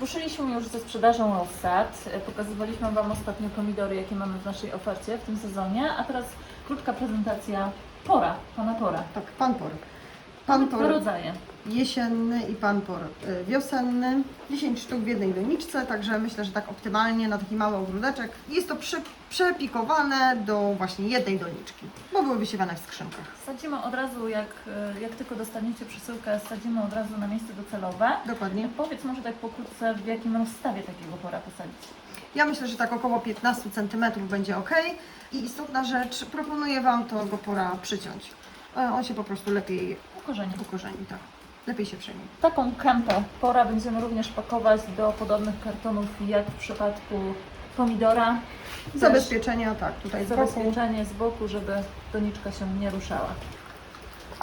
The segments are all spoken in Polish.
Ruszyliśmy już ze sprzedażą rozsad. E, Pokazywaliśmy Wam ostatnio pomidory, jakie mamy w naszej ofercie w tym sezonie, a teraz krótka prezentacja pora, pana pora. Tak, panpor. Mamy Panpor dwa rodzaje. jesienny i panpor y, wiosenny. 10 sztuk w jednej doniczce, także myślę, że tak optymalnie na taki mały ogródeczek. Jest to prze, przepikowane do właśnie jednej doniczki, bo były wysiewane w skrzynkach. Sadzimy od razu, jak, e, jak tylko dostaniecie przesyłkę, sadzimy od razu na miejsce docelowe. Dokładnie. Powiedz może tak pokrótce, w jakim rozstawie takiego pora posadzić. Ja myślę, że tak około 15 cm będzie ok. I istotna rzecz, proponuję Wam to go pora przyciąć. E, On się po prostu lepiej Ukorzenie. ukorzeni, tak. Lepiej się przejmie. Taką kępę pora będziemy również pakować do podobnych kartonów jak w przypadku pomidora. Też Zabezpieczenia, tak, tutaj z boku. zabezpieczenie z boku, żeby doniczka się nie ruszała.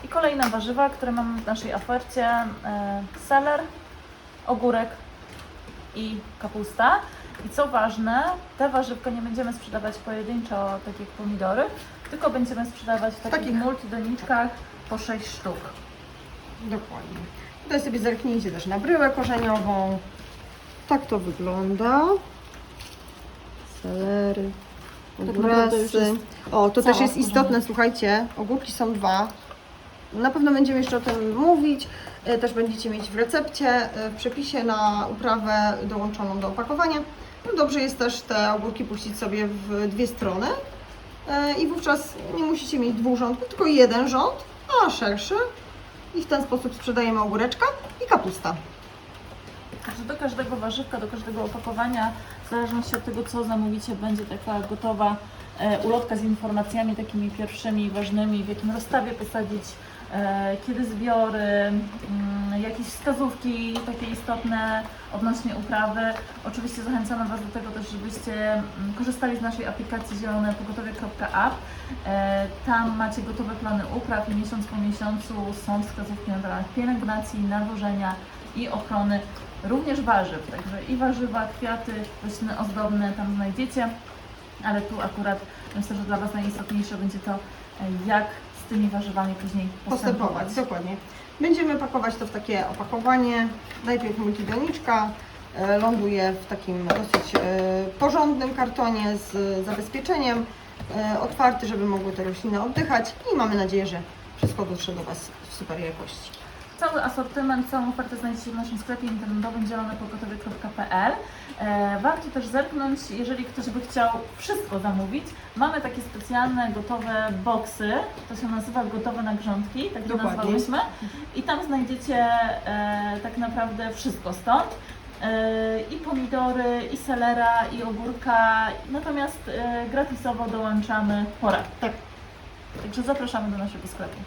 I kolejne warzywa, które mamy w naszej ofercie. E, seler, ogórek i kapusta. I co ważne, te warzywka nie będziemy sprzedawać pojedynczo, tak jak pomidory, tylko będziemy sprzedawać w takich Takich. multidoniczkach po 6 sztuk. Dokładnie. Tutaj sobie zerknijcie też na bryłę korzeniową. Tak to wygląda. Selery, już ogórasy. O, to też jest istotne, słuchajcie, ogórki są dwa. Na pewno będziemy jeszcze o tym mówić. E, Też będziecie mieć w recepcie, e, w przepisie na uprawę dołączoną do opakowania. No dobrze jest też te ogórki puścić sobie w dwie strony E, i wówczas nie musicie mieć dwóch rządków, tylko jeden rząd, a szerszy. I w ten sposób sprzedajemy ogóreczka i kapusta. Także do każdego warzywka, do każdego opakowania, w zależności od tego, co zamówicie, będzie taka gotowa ulotka z informacjami takimi pierwszymi, ważnymi, w jakim rozstawie posadzić, e, kiedy zbiory, mm, jakieś wskazówki takie istotne odnośnie uprawy. Oczywiście zachęcamy Was do tego też, żebyście mm, korzystali z naszej aplikacji zielone pogotowie.app. E, Tam macie gotowe plany upraw i miesiąc po miesiącu są wskazówki na temat pielęgnacji, nawożenia i ochrony również warzyw. Także i warzywa, kwiaty, rośliny ozdobne tam znajdziecie, ale tu akurat myślę, że dla Was najistotniejsze będzie to, jak z tymi warzywami później postępować. Postępować, dokładnie. Będziemy pakować to w takie opakowanie. Najpierw multidoniczka e, ląduje w takim dosyć e, porządnym kartonie z zabezpieczeniem. e, Otwarty, żeby mogły te rośliny oddychać i mamy nadzieję, że wszystko dotrze do Was w super jakości. Cały asortyment, całą ofertę znajdziecie w naszym sklepie internetowym zielonepogotowie.pl. E, warto też zerknąć, jeżeli ktoś by chciał wszystko zamówić. Mamy takie specjalne, gotowe boksy, to się nazywa gotowe nagrządki, tak to nazwałyśmy. I tam znajdziecie e, tak naprawdę wszystko stąd. E, I pomidory, i selera, i ogórka, natomiast gratisowo dołączamy pora. Tak. Także zapraszamy do naszego sklepu.